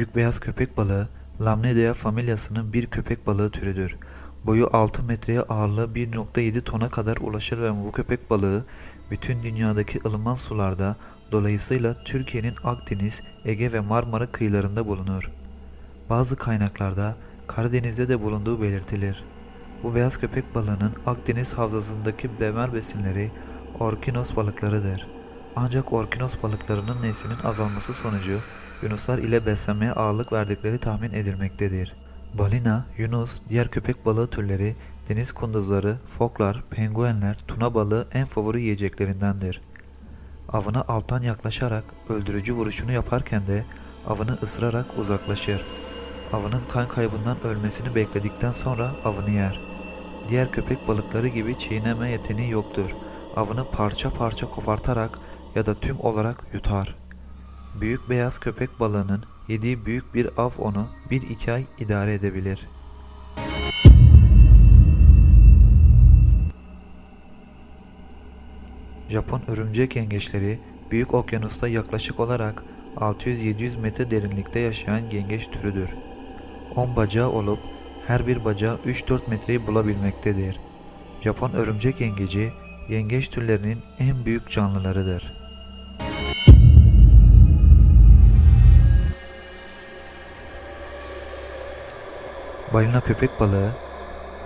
Büyük beyaz köpek balığı Lamnidae familyasının bir köpek balığı türüdür. Boyu 6 metreye ağırlığı 1.7 tona kadar ulaşır ve bu köpek balığı bütün dünyadaki ılıman sularda dolayısıyla Türkiye'nin Akdeniz, Ege ve Marmara kıyılarında bulunur. Bazı kaynaklarda Karadeniz'de de bulunduğu belirtilir. Bu beyaz köpek balığının Akdeniz havzasındaki temel besinleri orkinos balıklarıdır. Ancak orkinos balıklarının neslinin azalması sonucu yunuslar ile beslenmeye ağırlık verdikleri tahmin edilmektedir. Balina, yunus, diğer köpek balığı türleri, deniz kunduzları, foklar, penguenler, tuna balığı en favori yiyeceklerindendir. Avına alttan yaklaşarak öldürücü vuruşunu yaparken de avını ısırarak uzaklaşır. Avının kan kaybından ölmesini bekledikten sonra avını yer. Diğer köpek balıkları gibi çiğneme yeteneği yoktur. Avını parça parça kopartarak ya da tüm olarak yutar. Büyük beyaz köpek balığının yediği büyük bir av onu 1-2 ay idare edebilir. Japon örümcek yengeçleri büyük okyanusta yaklaşık olarak 600-700 metre derinlikte yaşayan yengeç türüdür. 10 bacağı olup her bir bacağı 3-4 metreyi bulabilmektedir. Japon örümcek yengeci yengeç türlerinin en büyük canlılarıdır. Balina köpek balığı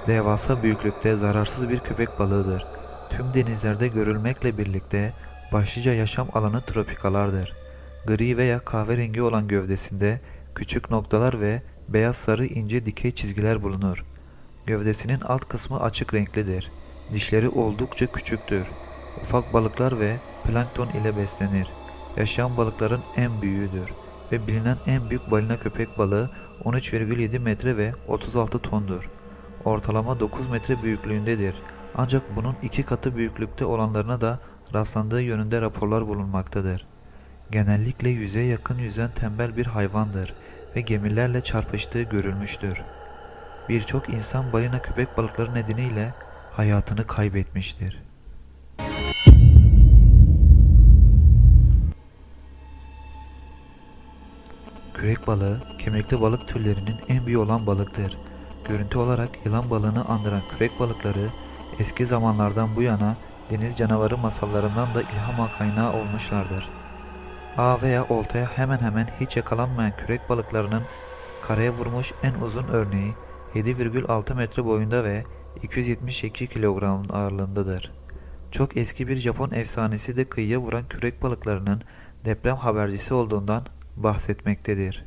devasa büyüklükte zararsız bir köpek balığıdır. Tüm denizlerde görülmekle birlikte başlıca yaşam alanı tropikalardır. Gri veya kahverengi olan gövdesinde küçük noktalar ve beyaz sarı ince dikey çizgiler bulunur. Gövdesinin alt kısmı açık renklidir. Dişleri oldukça küçüktür. Ufak balıklar ve plankton ile beslenir. Yaşayan balıkların en büyüğüdür ve bilinen en büyük balina köpek balığı 13,7 metre ve 36 tondur. Ortalama 9 metre büyüklüğündedir. Ancak bunun iki katı büyüklükte olanlarına da rastlandığı yönünde raporlar bulunmaktadır. Genellikle yüzeye yakın yüzen tembel bir hayvandır ve gemilerle çarpıştığı görülmüştür. Birçok insan balina köpek balıkları nedeniyle hayatını kaybetmiştir. Kürek balığı, kemikli balık türlerinin en büyüğü olan balıktır. Görüntü olarak yılan balığını andıran kürek balıkları eski zamanlardan bu yana deniz canavarı masallarından da ilham kaynağı olmuşlardır. Ağ veya oltaya hemen hemen hiç yakalanmayan kürek balıklarının karaya vurmuş en uzun örneği 7,6 metre boyunda ve 272 kilogram ağırlığındadır. Çok eski bir Japon efsanesi de kıyıya vuran kürek balıklarının deprem habercisi olduğundan bahsetmektedir.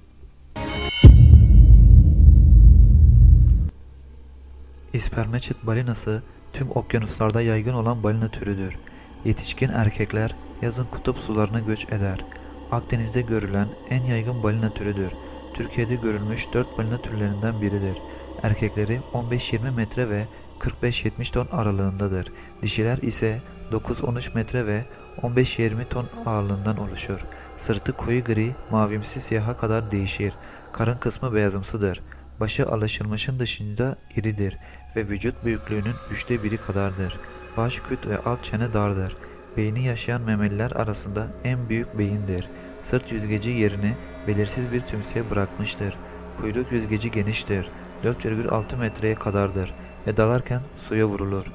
İspermeçet balinası tüm okyanuslarda yaygın olan balina türüdür. Yetişkin erkekler yazın kutup sularına göç eder. Akdeniz'de görülen en yaygın balina türüdür. Türkiye'de görülmüş 4 balina türlerinden biridir. Erkekleri 15-20 metre ve 45-70 ton aralığındadır. Dişiler ise 9-13 metre ve 15-20 ton ağırlığından oluşur. Sırtı koyu gri, mavimsi siyaha kadar değişir. Karın kısmı beyazımsıdır. Başı alışılmışın dışında iridir ve vücut büyüklüğünün üçte biri kadardır. Baş küt ve alt çene dardır. Beyni yaşayan memeliler arasında en büyük beyindir. Sırt yüzgeci yerini belirsiz bir tümseye bırakmıştır. Kuyruk yüzgeci geniştir. 4,6 metreye kadardır ve dalarken suya vurulur.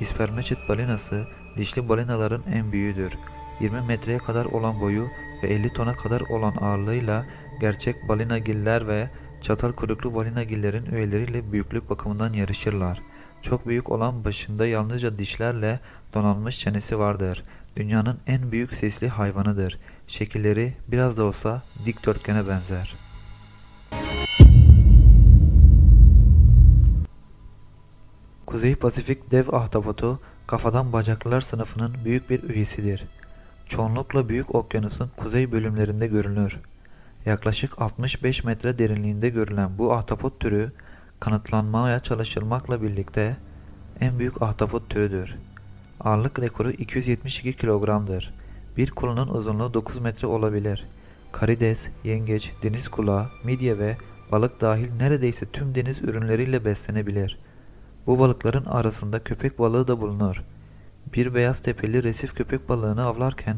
İspermeçet balinası dişli balinaların en büyüğüdür. 20 metreye kadar olan boyu ve 50 tona kadar olan ağırlığıyla gerçek balinagiller ve çatal kuyruklu balinagillerin üyeleriyle büyüklük bakımından yarışırlar. Çok büyük olan başında yalnızca dişlerle donanmış çenesi vardır. Dünyanın en büyük sesli hayvanıdır. Şekilleri biraz da olsa dikdörtgene benzer. Kuzey Pasifik dev ahtapotu kafadan bacaklılar sınıfının büyük bir üyesidir. Çoğunlukla büyük okyanusun kuzey bölümlerinde görünür. Yaklaşık 65 metre derinliğinde görülen bu ahtapot türü kanıtlanmaya çalışılmakla birlikte en büyük ahtapot türüdür. Ağırlık rekoru 272 kilogramdır. Bir kolunun uzunluğu 9 metre olabilir. Karides, yengeç, deniz kulağı, midye ve balık dahil neredeyse tüm deniz ürünleriyle beslenebilir. Bu balıkların arasında köpek balığı da bulunur. Bir beyaz tepeli resif köpek balığını avlarken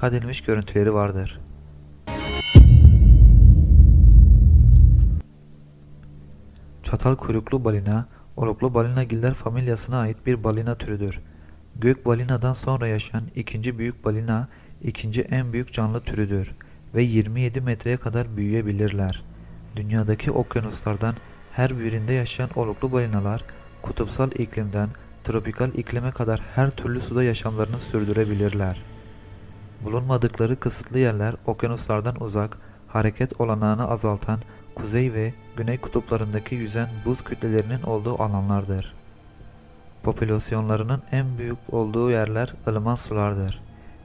kaydedilmiş görüntüleri vardır. Çatal kuyruklu balina, oluklu balinagiller familyasına ait bir balina türüdür. Gök balinadan sonra yaşayan ikinci büyük balina, ikinci en büyük canlı türüdür ve 27 metreye kadar büyüyebilirler. Dünyadaki okyanuslardan her birinde yaşayan oluklu balinalar, kutupsal iklimden tropikal iklime kadar her türlü suda yaşamlarını sürdürebilirler. Bulunmadıkları kısıtlı yerler okyanuslardan uzak, hareket olanağını azaltan kuzey ve güney kutuplarındaki yüzen buz kütlelerinin olduğu alanlardır. Popülasyonlarının en büyük olduğu yerler ılıman sulardır.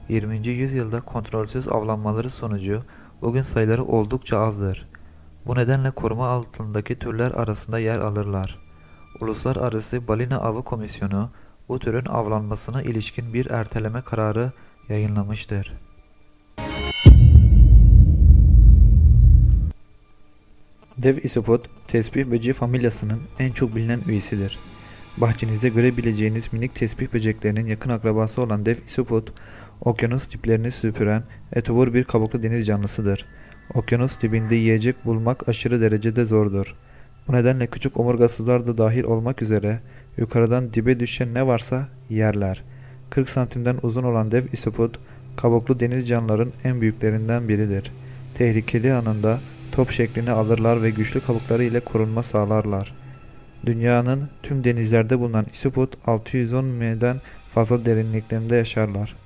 20. yüzyılda kontrolsüz avlanmaları sonucu bugün sayıları oldukça azdır. Bu nedenle koruma altındaki türler arasında yer alırlar. Uluslararası Balina Avı Komisyonu bu türün avlanmasına ilişkin bir erteleme kararı yayınlamıştır. Dev isopod, tesbih böceği familyasının en çok bilinen üyesidir. Bahçenizde görebileceğiniz minik tesbih böceklerinin yakın akrabası olan dev isopod, okyanus diplerini süpüren etobur bir kabuklu deniz canlısıdır. Okyanus dibinde yiyecek bulmak aşırı derecede zordur. Bu nedenle küçük omurgasızlar da dahil olmak üzere yukarıdan dibe düşen ne varsa yerler. 40 santimden uzun olan dev isopod, kabuklu deniz canlıların en büyüklerinden biridir. Tehlikeli anında top şeklini alırlar ve güçlü kabukları ile korunma sağlarlar. Dünyanın tüm denizlerde bulunan isopod 610 metreden fazla derinliklerinde yaşarlar.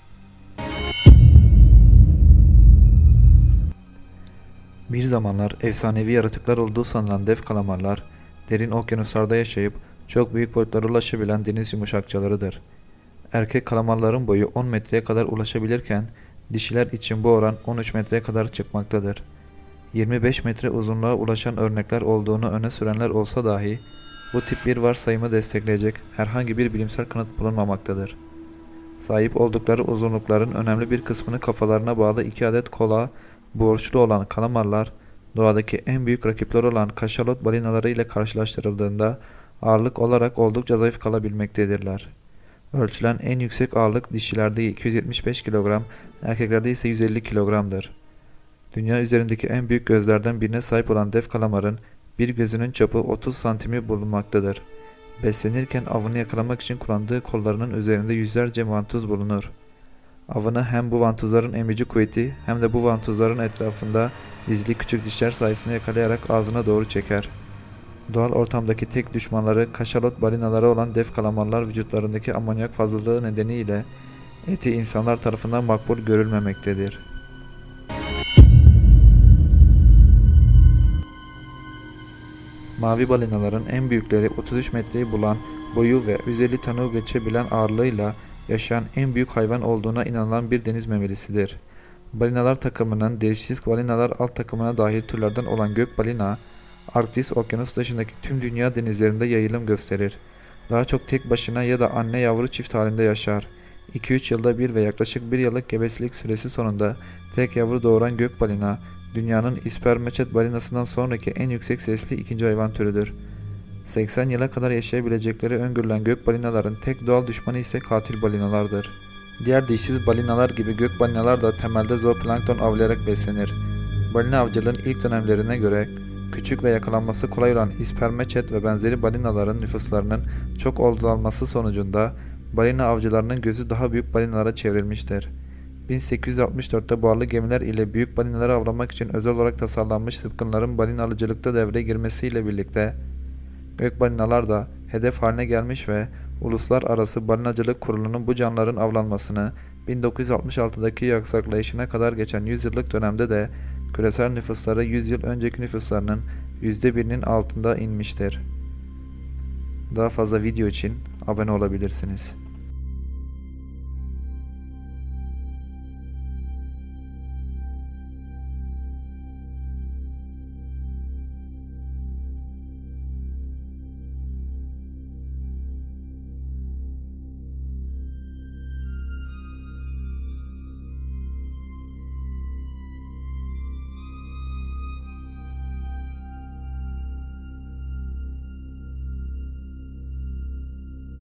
Bir zamanlar efsanevi yaratıklar olduğu sanılan dev kalamarlar, derin okyanuslarda yaşayıp çok büyük boyutlara ulaşabilen deniz yumuşakçalarıdır. Erkek kalamarların boyu 10 metreye kadar ulaşabilirken, dişiler için bu oran 13 metreye kadar çıkmaktadır. 25 metre uzunluğa ulaşan örnekler olduğunu öne sürenler olsa dahi, bu tip bir varsayımı destekleyecek herhangi bir bilimsel kanıt bulunmamaktadır. Sahip oldukları uzunlukların önemli bir kısmını kafalarına bağlı iki adet kola borçlu olan kalamarlar, doğadaki en büyük rakipler olan kaşalot balinaları ile karşılaştırıldığında ağırlık olarak oldukça zayıf kalabilmektedirler. Ölçülen en yüksek ağırlık dişilerde 275 kilogram, erkeklerde ise 150 kilogramdır. Dünya üzerindeki en büyük gözlerden birine sahip olan dev kalamarın bir gözünün çapı 30 santimi bulunmaktadır. Beslenirken avını yakalamak için kullandığı kollarının üzerinde yüzlerce vantuz bulunur. Avını hem bu vantuzların emici kuvveti hem de bu vantuzların etrafında dizili küçük dişler sayesinde yakalayarak ağzına doğru çeker. Doğal ortamdaki tek düşmanları kaşalot balinaları olan dev kalamarlar vücutlarındaki amonyak fazlalığı nedeniyle eti insanlar tarafından makbul görülmemektedir. Mavi balinaların en büyükleri 33 metreyi bulan boyu ve 150 tonu geçebilen ağırlığıyla yaşayan en büyük hayvan olduğuna inanılan bir deniz memelisidir. Balinalar takımının dişsiz balinalar alt takımına dahil türlerden olan gök balina, Arktis okyanus dışındaki tüm dünya denizlerinde yayılım gösterir. Daha çok tek başına ya da anne yavru çift halinde yaşar. 2-3 yılda bir ve yaklaşık 1 yıllık gebeslik süresi sonunda tek yavru doğuran gök balina, dünyanın ispermeçet balinasından sonraki en yüksek sesli ikinci hayvan türüdür. 80 yıla kadar yaşayabilecekleri öngörülen gök balinaların tek doğal düşmanı ise katil balinalardır. Diğer dişsiz balinalar gibi gök balinalar da temelde zooplankton avlayarak beslenir. Balina avcılığın ilk dönemlerine göre küçük ve yakalanması kolay olan ispermeçet ve benzeri balinaların nüfuslarının çok azalması sonucunda balina avcılarının gözü daha büyük balinalara çevrilmiştir. 1864'te buharlı gemiler ile büyük balinaları avlamak için özel olarak tasarlanmış sıpkınların balina alıcılıkta devreye girmesiyle birlikte gök balinalar da hedef haline gelmiş ve Uluslararası Balinacılık Kurulu'nun bu canlıların avlanmasını 1966'daki yasaklayışına kadar geçen 100 yıllık dönemde de küresel nüfusları 100 yıl önceki nüfuslarının %1'inin altında inmiştir. Daha fazla video için abone olabilirsiniz.